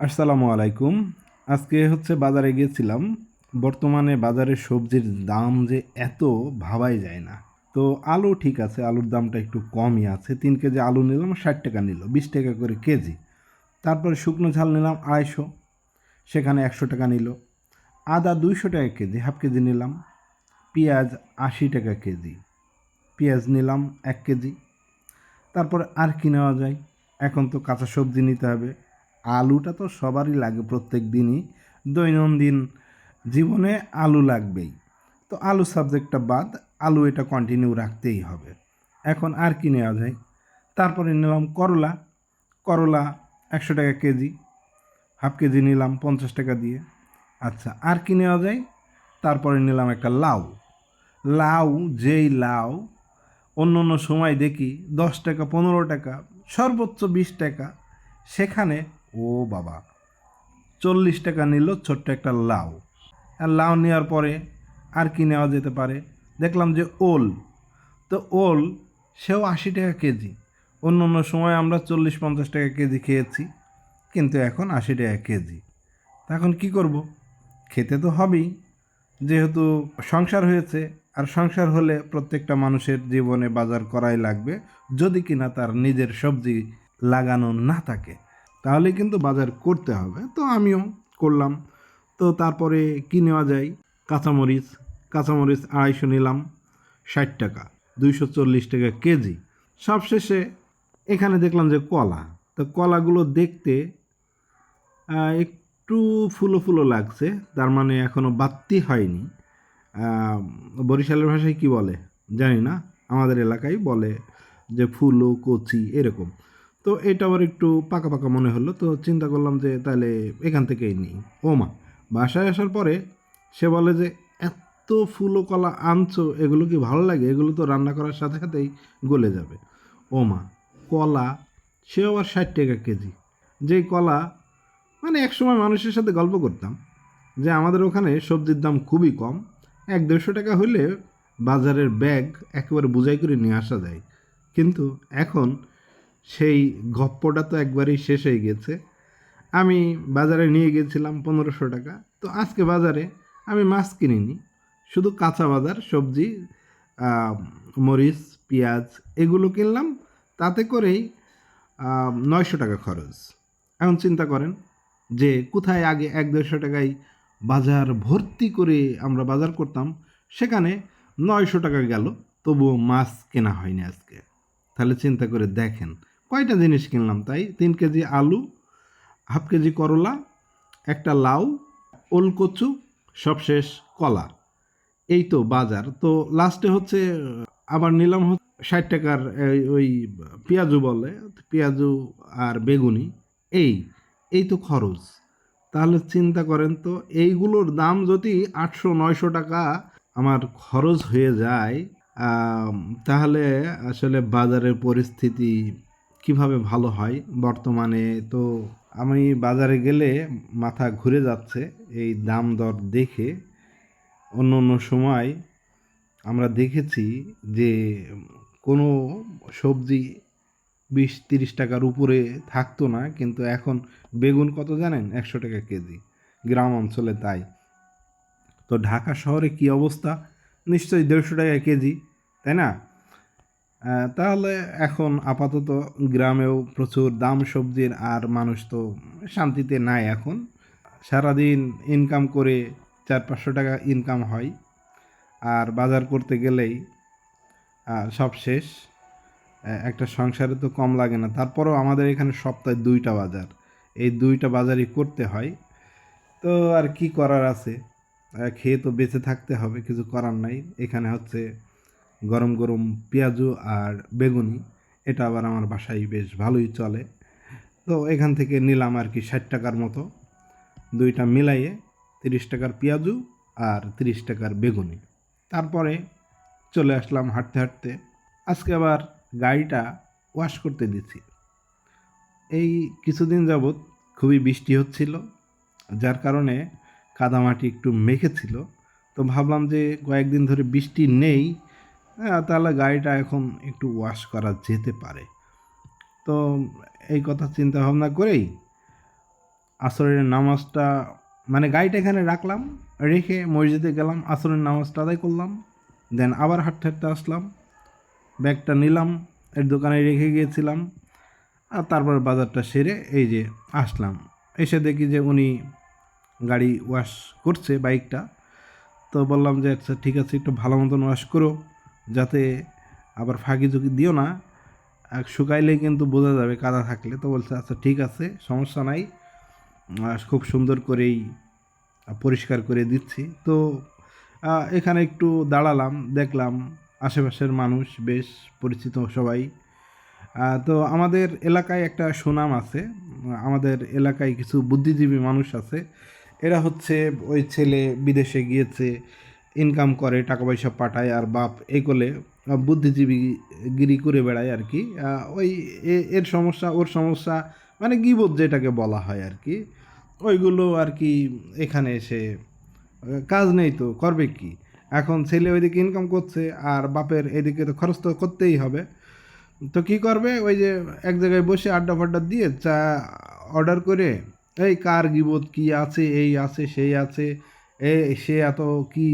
আসসালামু আলাইকুম। আজকে হচ্ছে বাজারে গিয়েছিলাম। বর্তমানে বাজারে সবজির দাম যে এত ভাবাই যায় না। তো আলু ঠিক আছে, আলুর দামটা একটু কমই আছে। তিন কেজি আলু নিলাম, ষাট টাকা নিল, বিশ টাকা করে কেজি। তারপরে শুকনো ঝাল নিলাম, আড়াইশো। সেখানে একশো টাকা নিল। আদা দুইশো টাকা কেজি, হাফ কেজি নিলাম। পেঁয়াজ আশি টাকা কেজি। পেঁয়াজ নিলাম এক কেজি। তারপরে আর কি নেওয়া যায়? এখন তো কাঁচা সবজি নিতে হবে। আলুটা তো সবারই লাগে প্রত্যেক দিনই। দৈনন্দিন জীবনে আলু লাগবেই। তো আলু সাবজেক্টটা বাদ, আলু এটা কন্টিনিউ রাখতেই হবে। এখন আর কি নেওয়া যায়? তারপরে নিলাম করলা। করলা একশো টাকা কেজি, হাফ কেজি নিলাম পঞ্চাশ টাকা দিয়ে। আচ্ছা আর কি নেওয়া যায়? তারপরে নিলাম একটা লাউ। লাউ, যেই লাউ অন্য অন্য সময় দেখি দশ টাকা, পনেরো টাকা, সর্বোচ্চ বিশ টাকা। সেখানে ও বাবা। চল্লিশ টাকা নিল ছোট্ট একটা লাউ। আর লাউ নেওয়ার পরে আর কি নেওয়া যেতে পারে? দেখলাম যে ওল। তো ওল, সেও আশি টাকা কেজি। অন্য অন্য সময় আমরা চল্লিশ পঞ্চাশ টাকা কেজি খেয়েছি, কিন্তু এখন আশি টাকা কেজি। তা এখন কী করব? খেতে তো হবেই। যেহেতু সংসার হয়েছে, আর সংসার হলে প্রত্যেকটা মানুষের জীবনে বাজার করাই লাগবে। যদি কিনা তার নিজের সবজি লাগানো না থাকে। তাহলে কিন্তু বাজার করতে হবে। তো আমিও করলাম। তো তারপরে কি নেওয়া যায়? কাঁচামরিচ। কাঁচামরিচ আড়াইশো নিলাম, ষাট টাকা, দুইশো চল্লিশ টাকা কেজি। সবশেষে এখানে দেখলাম যে কলা। তো কলাগুলো দেখতে একটু ফুলো ফুলো লাগছে, তার মানে এখনও বাত্তি হয়নি। বরিশালের ভাষায় কি বলে? জানি না। আমাদের এলাকায় বলে যে ফুলো, কচি, এরকম। তো এটা আবার একটু পাকা পাকা মনে হলো, তো চিন্তা করলাম যে তাহলে এখান থেকেই নিই। ও মা, বাসায় আসার পরে সে বলে যে, এত ফুলো কলা আনছো, এগুলো কি ভালো লাগে? এগুলো তো রান্না করার সাথে সাথেই গলে যাবে। ও মা, কলা, সে আবার ষাট টাকা কেজি। যেই কলা মানে একসময় মানুষের সাথে গল্প করতাম যে আমাদের ওখানে সবজির দাম খুবই কম, এক দেড়শো টাকা হলে বাজারের ব্যাগ একেবারে বোঝাই করে নিয়ে আসা যায়। কিন্তু এখন সেই গপ্পটা তো একবারেই শেষ হয়ে গেছে। আমি বাজারে নিয়ে গেছিলাম পনেরোশো টাকা। তো আজকে বাজারে আমি মাছ কিনিনি। শুধু কাঁচা বাজার, সবজি মরিচ, পেঁয়াজ এগুলো কিনলাম। তাতে করেই নয়শো টাকা খরচ। এখন চিন্তা করেন যে কোথায় আগে এক দেড়শো টাকায় বাজার ভর্তি করে আমরা বাজার করতাম, সেখানে নয়শো টাকা গেল। তবুও মাছ কেনা হয়নি আজকে। তাহলে চিন্তা করে দেখেন কয়টা জিনিস কিনলাম তাই? তিন কেজি আলু, হাফ কেজি করলা, একটা লাউ ওলকচু সবশেষ কলা। এই তো বাজার। তো লাস্টে হচ্ছে, আবার নিলাম ষাট টাকার ওই পেঁয়াজু বলে, পেঁয়াজু আর বেগুনি। এই এই তো খরচ। তাহলে চিন্তা করেন তো, এইগুলোর দাম যদি আটশো, নয়শো টাকা আমার খরচ হয়ে যায় তাহলে আসলে বাজারের পরিস্থিতি কীভাবে ভালো হয়? বর্তমানে তো আমি বাজারে গেলে মাথা ঘুরে যাচ্ছে এই দাম দর দেখে। অন্য অন্য সময় আমরা দেখেছি যে কোনো সবজি বিশ তিরিশ টাকার উপরে থাকতো না, কিন্তু এখন বেগুন কত জানেন? একশো টাকা কেজি। গ্রাম অঞ্চলে তাই। তো ঢাকা শহরে কি অবস্থা? নিশ্চয়ই দেড়শো টাকা কেজি, তাই না? তাহলে এখন আপাতত গ্রামেও প্রচুর দাম সবজির আর মানুষ তো শান্তিতে নাই এখন। সারাদিন ইনকাম করে চার পাঁচশো টাকা ইনকাম হয় আর বাজার করতে গেলেই সব শেষ। একটা সংসারে তো কম লাগে না। তারপরেও আমাদের এখানে সপ্তাহে দুইটা বাজার। এই দুইটা বাজারই করতে হয়। তো আর কি করার আছে? খেয়ে তো বেঁচে থাকতে হবে, কিছু করার নাই। এখানে হচ্ছে গরম গরম পেঁয়াজু আর বেগুনি, এটা আবার আমার বাসায় বেশ ভালোই চলে। তো এখান থেকে নিলাম আর কি ষাট টাকার মতো। দুইটা মিলাইয়ে তিরিশ টাকার পেঁয়াজু আর তিরিশ টাকার বেগুনি। তারপরে চলে আসলাম হাঁটতে হাঁটতে। আজকে আবার গাড়িটা ওয়াশ করতে দিচ্ছি। এই কিছুদিন যাবৎ খুবই বৃষ্টি হচ্ছিল, যার কারণে কাদামাটি একটু মেখেছিল। তো ভাবলাম যে কয়েকদিন ধরে বৃষ্টি নেই হ্যাঁ, তাহলে গাড়িটা এখন একটু ওয়াশ করা যেতে পারে। তো এই কথা চিন্তা ভাবনা করেই আসরের নামাজটা মানে গাড়িটা এখানে রাখলাম রেখে মসজিদে গেলাম আসরের নামাজটা আদায় করলাম দেন আবার হাঁটতে হাঁটতে আসলাম ব্যাগটা নিলাম এর দোকানে রেখে গিয়েছিলাম আর তারপর বাজারটা সেরে এই যে আসলাম। এসে দেখি যে উনি গাড়ি ওয়াশ করছে বাইকটা তো বললাম যে আচ্ছা ঠিক আছে একটু ভালো মতন ওয়াশ করো। যাতে আবার ফাঁকি ঝুঁকি দিও না। আর শুকাইলে কিন্তু বোঝা যাবে কাদা থাকলে। তো বলছে আচ্ছা ঠিক আছে, সমস্যা নাই। খুব সুন্দর করেই পরিষ্কার করে দিচ্ছি। তো এখানে একটু দাঁড়ালাম, দেখলাম আশেপাশের মানুষ, বেশ পরিচিত সবাই। তো আমাদের এলাকায় একটা সুনাম আছে। আমাদের এলাকায় কিছু বুদ্ধিজীবী মানুষ আছে। এরা হচ্ছে ওই ছেলে বিদেশে গিয়েছে ইনকাম করে টাকা পয়সা পাঠায় আর বাপ এগোলে বুদ্ধিজীবী গিরি করে বেড়ায় আর কি। ওই এর সমস্যা, ওর সমস্যা মানে গিবোধ যেটাকে বলা হয় আর কি, ওইগুলো আর কি এখানে এসে কাজ নেই তো, করবে কি? এখন ছেলে ওইদিকে ইনকাম করছে আর বাপের এদিকে তো খরচ তো করতেই হবে। তো কি করবে? ওই যে এক জায়গায় বসে আড্ডা ফাড্ডা দিয়ে চা অর্ডার করে, এই কার গিবোধ কি আছে, এই আছে, সেই আছে, এ, সে এত কি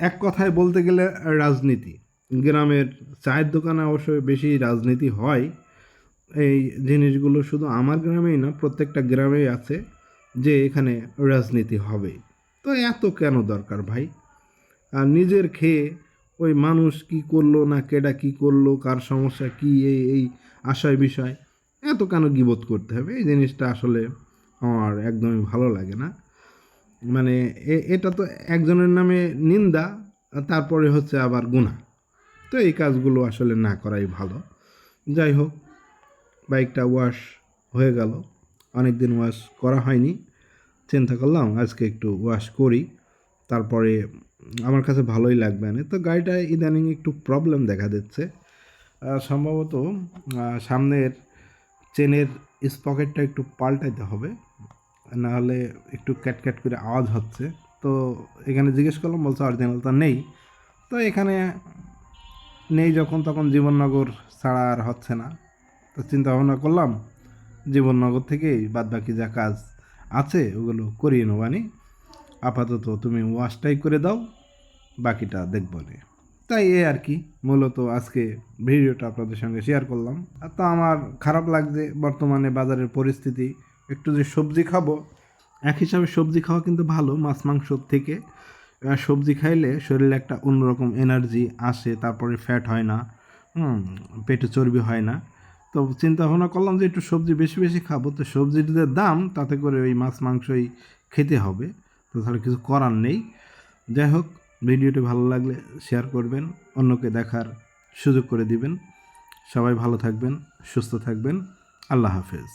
এক কথায় বলতে গেলে রাজনীতি। গ্রামের চায়ের দোকানে অবশ্যই বেশি রাজনীতি হয়। এই জিনিসগুলো শুধু আমার গ্রামেই না, প্রত্যেকটা গ্রামেই আছে যে এখানে রাজনীতি হবে। তো এত কেন দরকার ভাই? আর নিজের খেয়ে ওই মানুষ কি করল না কেডা কি করল, কার সমস্যা, কি এই এই আশয় বিষয়, এত কেন গিবোধ করতে হবে? এই জিনিসটা আসলে আমার একদমই ভালো লাগে না। মানে এটা তো একজনের নামে নিন্দা তারপরে হচ্ছে আবার গুণা তো এই কাজগুলো আসলে না করাই ভালো। যাই হোক, বাইকটা ওয়াশ হয়ে গেল। অনেক দিন ওয়াশ করা হয়নি। চিন্তা করলাম আজকে একটু ওয়াশ করি। তারপরে আমার কাছে ভালোই লাগবে না। তো গাড়িটায় ইদানিং একটু প্রবলেম দেখা দিচ্ছে। সম্ভবত সামনের চেনের স্পকেটটা একটু পাল্টাইতে হবে। নাহলে একটু ক্যাট করে আওয়াজ হচ্ছে। তো এখানে জিজ্ঞেস করলাম, বলছে অরিজিনালটা নেই। তো এখানে নেই যখন, তখন জীবননগর ছাড়া আর হচ্ছে না। তো চিন্তা ভাবনা করলাম, জীবননগর থেকেই বাদ বাকি যা কাজ আছে, ওগুলো করিয়ে নেব নেবানি আপাতত তুমি ওয়াশটাই করে দাও, বাকিটা দেখব নে তাই এ আর কি, মূলত আজকে ভিডিওটা আপনাদের সঙ্গে শেয়ার করলাম। আর তো আমার খারাপ লাগছে, বর্তমানে বাজারের পরিস্থিতি একটু যে সবজি খাব, এক হিসাবে সবজি খাওয়া কিন্তু ভালো, মাছ, মাংস থেকে। সবজি খাইলে শরীরে একটা অন্যরকম এনার্জি আসে, তারপরে ফ্যাট হয় না পেটে চর্বি হয় না। তো চিন্তা ভাবনা করলাম যে একটু সবজি বেশি বেশি খাব, তো সবজির যে দাম, তাতে করে ওই মাছ, মাংসই খেতে হবে। তো তাহলে কিছু করার নেই। যাই হোক, ভিডিওটি ভালো লাগলে শেয়ার করবেন, অন্যকে দেখার সুযোগ করে দিবেন। সবাই ভালো থাকবেন, সুস্থ থাকবেন। আল্লাহ হাফেজ।